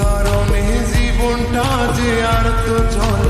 গরমে জীবনটা যে আর তো চলে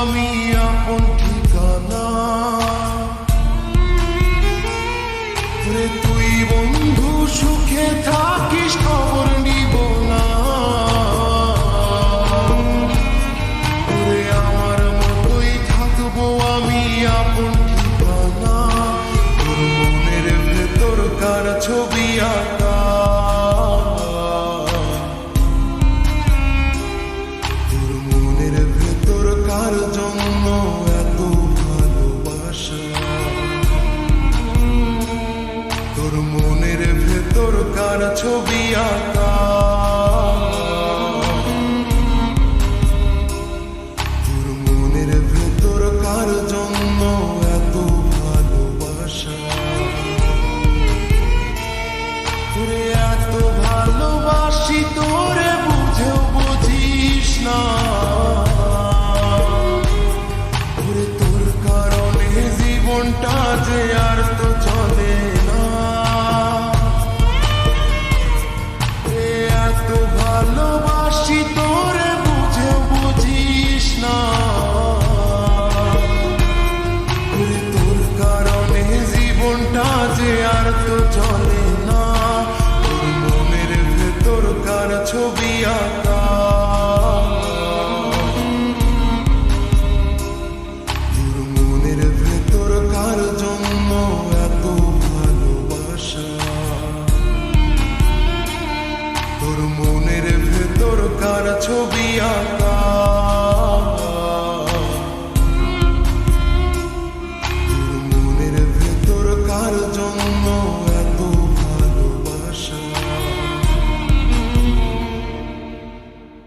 আমি আপন ঠিকানা তুই বন্ধু, সুখে থাকিস, খবর নিব না। আমার মতোই থাকব আমি আপন ঠিকানা তোর মনের ভেতর কার ছবি আর তোরে এত ভালোবাসি, তোরে বুঝেও বুঝিস না। তোর কারণে জীবনটা যে আর তো চলে না। took